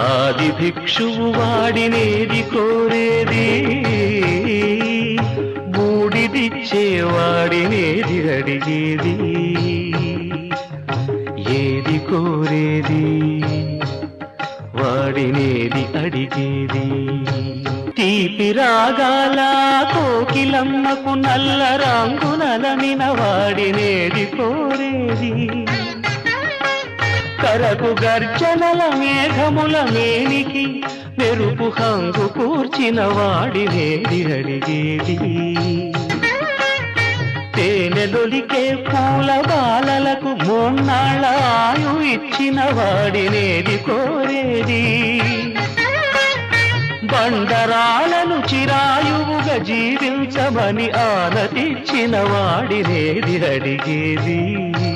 ఆది భిక్షువు వాడినేది కోరేది బూడిదిచ్చేవాడినేది అడిగేది. ఏది కోరేది వాడినేది అడిగేది. తీపి రాగాల కోకిలమ్మకు నల్ల రంగునలమిన వాడినేది కోరేది. కరకు గర్జనల మేఘముల మేనికి మెరుపు హంగు కూర్చిన వాడినేది అడిగేది. తేనెలొలికే పూల బాలలకు మొన్నాళ్ళ ఇచ్చిన వాడినేది కోరేది. బండరాలను చిరాయువుగా జీవించమని ఆనతిచ్చిన వాడినేది అడిగేది.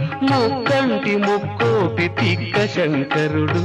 ముక్కంటి ముక్కోటి తిక్క శంకరుడు.